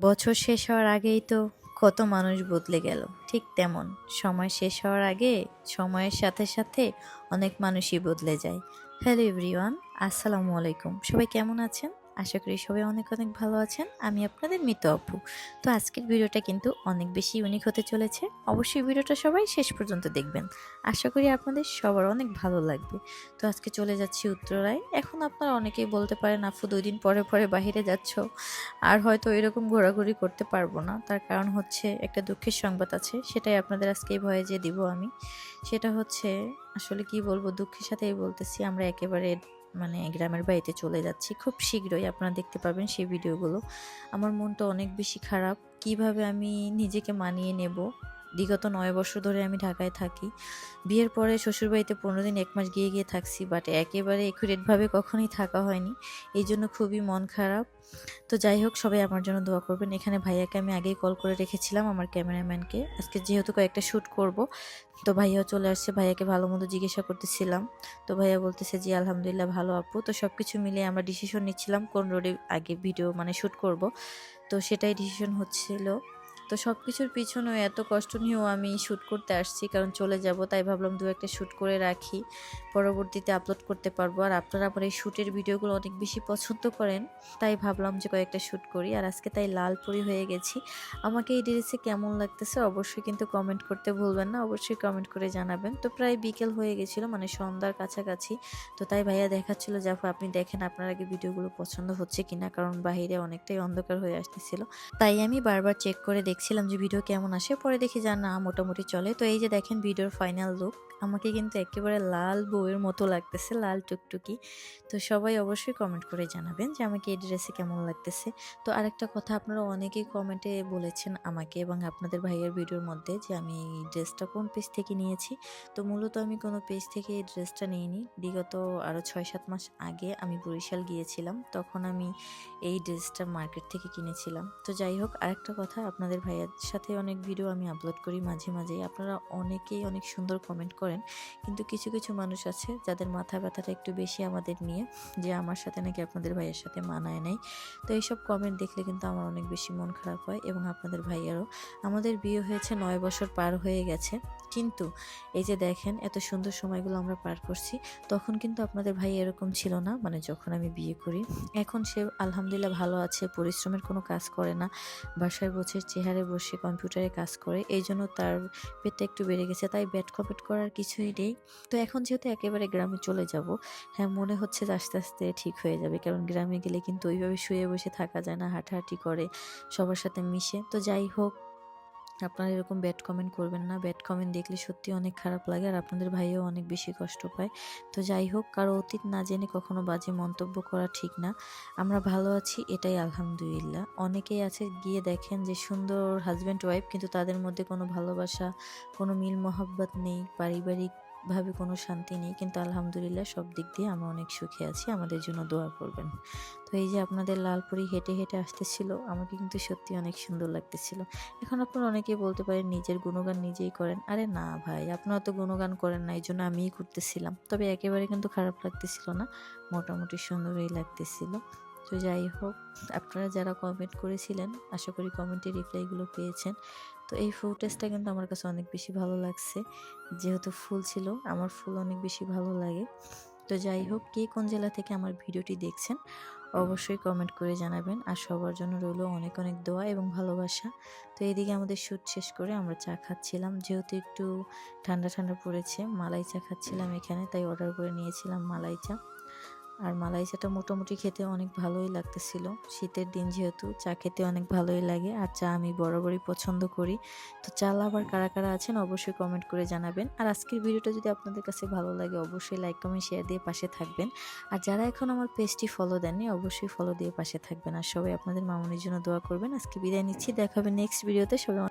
বছর শেষ হওয়ার আগেই তো কত মানুষ বদলে গেল। ঠিক তেমন। সময় শেষ হওয়ার আগে সময়ের সাথে সাথে অনেক মানুষই বদলে যায়। হ্যালো এভরিওয়ান, আসসালামু আলাইকুম। সবাই কেমন আছেন? আশা করি সবাই অনেক অনেক ভালো আছেন। আমি আপনাদের মৃত অপু তো আজকের ভিডিওটা কিন্তু অনেক বেশি ইউনিক হতে চলেছে। অবশ্যই ভিডিওটা সবাই শেষ পর্যন্ত দেখবেন। আশা করি আপনাদের সবার অনেক ভালো লাগবে। তো আজকে চলে যাচ্ছি উত্তরায়। এখন আপনারা অনেকেই বলতে পারেন, আপু দুই দিন পরে পরে বাইরে যাচ্ছ। আর হয়তো এরকম ঘোরাঘুরি করতে পারব না। তার কারণ হচ্ছে একটা দুঃখের সংবাদ আছে। সেটাই আপনাদের আজকে এই ভয়ে যে দিব আমি। সেটা হচ্ছে, আসলে কি বলব, দুঃখের সাথেই বলতেছি, আমরা একেবারে মানে গ্রামের বাড়িতে চলে যাচ্ছি। খুব শীঘ্রই আপনারা দেখতে পাবেন সেই ভিডিওগুলো। আমার মনটা অনেক বেশি খারাপ। কীভাবে আমি নিজেকে মানিয়ে নেব? বিগত নয় বছর ধরে আমি ঢাকায় থাকি। বিয়ের পরে শ্বশুরবাড়িতে পনেরো দিন এক মাস গিয়ে গিয়ে থাকছি বাট একেবারে একুরেটভাবে কখনোই থাকা হয়নি। এই জন্য খুবই মন খারাপ। তো যাই হোক, সবাই আমার জন্য দোয়া করবেন। এখানে ভাইয়াকে আমি আগেই কল করে রেখেছিলাম আমার ক্যামেরাম্যানকে। আজকে যেহেতু কয়েকটা শ্যুট করব, তো ভাইয়াও চলে আসছে, ভাইয়াকে ভালো মতো জিজ্ঞাসা করতেছিলাম। তো ভাইয়া বলতেছে যে আলহামদুলিল্লাহ, ভালো আপু। তো সব কিছু মিলিয়ে আমরা ডিসিশন নিচ্ছিলাম কোন রোডে আগে ভিডিও মানে শ্যুট করব। তো সেটাই ডিসিশন হচ্ছিল। তো সব কিছুর পিছনেও এত কষ্ট নিয়েও আমি শ্যুট করতে আসছি, কারণ চলে যাব, তাই ভাবলাম দু একটা শ্যুট করে রাখি, পরবর্তীতে আপলোড করতে পারব। আর আপনারা আমার এই শ্যুটের ভিডিওগুলো অনেক বেশি পছন্দ করেন, তাই ভাবলাম যে কয়েকটা শ্যুট করি। আর আজকে তাই লালপুরি হয়ে গেছি। আমাকে এই ড্রেসে কেমন লাগতেছে অবশ্যই কিন্তু কমেন্ট করতে ভুলবেন না, অবশ্যই কমেন্ট করে জানাবেন। তো প্রায় বিকেল হয়ে গেছিল মানে সন্ধ্যার কাছাকাছি। তো তাই ভাইয়া দেখাচ্ছিল যে আপু আপনি দেখেন আপনার আগে ভিডিওগুলো পছন্দ হচ্ছে কিনা? কারণ বাইরে অনেকটাই অন্ধকার হয়ে আসতেছিল। তাই আমি বারবার চেক করে দেখছিলাম যে ভিডিও কেমন আসে, পরে দেখি যা না, মোটামুটি চলে। তো এই যে দেখেন ভিডিওর ফাইনাল লুক আমাকে কিন্তু একেবারে লাল বউয়ের মতো লাগতেছে, লাল টুকটুকি। তো সবাই অবশ্যই কমেন্ট করে জানাবেন যে আমাকে এই ড্রেসে কেমন লাগতেছে। তো আরেকটা কথা, আপনারা অনেকেই কমেন্টে বলেছেন আমাকে এবং আপনাদের ভাইয়ের ভিডিওর মধ্যে যে আমি এই ড্রেসটা কোন পেজ থেকে নিয়েছি। তো মূলত আমি কোনো পেজ থেকে এই ড্রেসটা নিইনি। বিগত আরও ছয় সাত মাস আগে আমি বরিশাল গিয়েছিলাম, তখন আমি এই ড্রেসটা মার্কেট থেকে কিনেছিলাম। তো যাই হোক, আরেকটা কথা, আপনাদের ভাইয়ের সাথে অনেক ভিডিও আমি আপলোড করি মাঝে মাঝেই। আপনারা অনেকেই অনেক সুন্দর কমেন্ট করেন। কিন্তু কিছু কিছু মানুষ আছে যাদের মাথা ব্যথাটা একটু বেশি আমাদের নিয়ে, যে আমার সাথে নাকি আপনাদের ভাইয়ের সাথে মানায় নাই। তো এইসব কমেন্ট দেখলে কিন্তু আমার অনেক বেশি মন খারাপ হয় এবং আপনাদের ভাইয়েরও। আমাদের বিয়ে হয়েছে নয় বছর পার হয়ে গেছে। কিন্তু এই যে দেখেন, এত সুন্দর সময়গুলো আমরা পার করছি, তখন কিন্তু আপনাদের ভাই এরকম ছিল না। মানে যখন আমি বিয়ে করি, এখন সে আলহামদুলিল্লাহ ভালো আছে, পরিশ্রমের কোনো কাজ করে না, বাসায় বসে চেহারে বসে, কম্পিউটারে কাজ করে, এই জন্য তার পেটটা একটু বেড়ে গেছে, তাই ব্যাট কমেন্ট করার কিছুই নেই। তো এখন যেহেতু একেবারে গ্রামে চলে যাব হ্যাঁ মনে হচ্ছে যে আস্তে আস্তে ঠিক হয়ে যাবে, কারণ গ্রামে গেলে কিন্তু ওইভাবে শুয়ে বসে থাকা যায় না, হাঁটাহাঁটি করে, সবার সাথে মিশে। তো যাই হোক আপনারা এরকম ব্যাড কমেন্ট করবেন না। ব্যাড কমেন্ট দেখলে সত্যি অনেক খারাপ লাগে আর আপনাদের ভাইও অনেক বেশি কষ্ট পায়। তো যাই হোক, কারও অতীত না জেনে কখনো বাজে মন্তব্য করা ঠিক না। আমরা ভালো আছি, এটাই আলহামদুলিল্লাহ। অনেকেই আছে গিয়ে দেখেন যে সুন্দর হাজব্যান্ড ওয়াইফ কিন্তু তাদের মধ্যে কোনো ভালোবাসা, কোনো মিল মহাব্বত নেই, পারিবারিক ভাবে কোনো শান্তি নেই, কিন্তু আলহামদুলিল্লাহ সব দিক দিয়ে আমরা অনেক সুখে আছি, আমাদের জন্য দোয়া করবেন। তো এই যে আপনাদের লালপুরি হেঁটে হেঁটে আসতেছিল, আমাকে কিন্তু সত্যি অনেক সুন্দর লাগতেছিল। এখন আপনারা অনেকেই বলতে পারেন নিজের গুণগান নিজেই করেন। আরে না ভাই, আপনারা তো গুণগান করেন না এই জন্য আমিই করতেছিলাম। তবে একেবারে কিন্তু খারাপ লাগতেছিল না, মোটামুটি সুন্দরই লাগতেছিল। তো যাই হোক, আপনারা যারা কমেন্ট করেছিলেন, আশা করি কমেন্টের রিপ্লাইগুলো পেয়েছেন। তো এই ফুটেজটা কিন্তু আমার কাছে অনেক বেশি ভালো লাগছে। যেহেতু ফুল ছিল, আমার ফুল অনেক বেশি ভালো লাগে। তো যাই হোক, কে কোন জেলা থেকে আমার ভিডিওটি দেখছেন, অবশ্যই কমেন্ট করে জানাবেন। আর সবার জন্য রইল অনেক অনেক দোয়া এবং ভালোবাসা। তো এদিকে আমাদের শ্যুট শেষ করে আমরা চা খাচ্ছিলাম। যেহেতু একটু ঠান্ডা ঠান্ডা পড়েছে, মালাই চা খাচ্ছিলাম এখানে, তাই অর্ডার করে নিয়েছিলাম মালাই চা। আর মালাই চাটা মোটামুটি খেতে অনেক ভালোই লাগতেছিল। শীতের দিন যেহেতু, চা খেতে অনেক ভালোই লাগে আর চা আমি বরাবরই পছন্দ করি। তো চা আবার কারা কারা আছেন অবশ্যই কমেন্ট করে জানাবেন। আর আজকের ভিডিওটা যদি আপনাদের কাছে ভালো লাগে, অবশ্যই লাইক কমেন্ট শেয়ার দিয়ে পাশে থাকবেন। আর যারা এখন আমার পেজটি ফলো দেননি, অবশ্যই ফলো দিয়ে পাশে থাকবেন। আর সবাই আপনাদের মামনির জন্য দোয়া করবেন। আজকে বিদায় নিচ্ছি, দেখাবে নেক্সট ভিডিওতে সবাই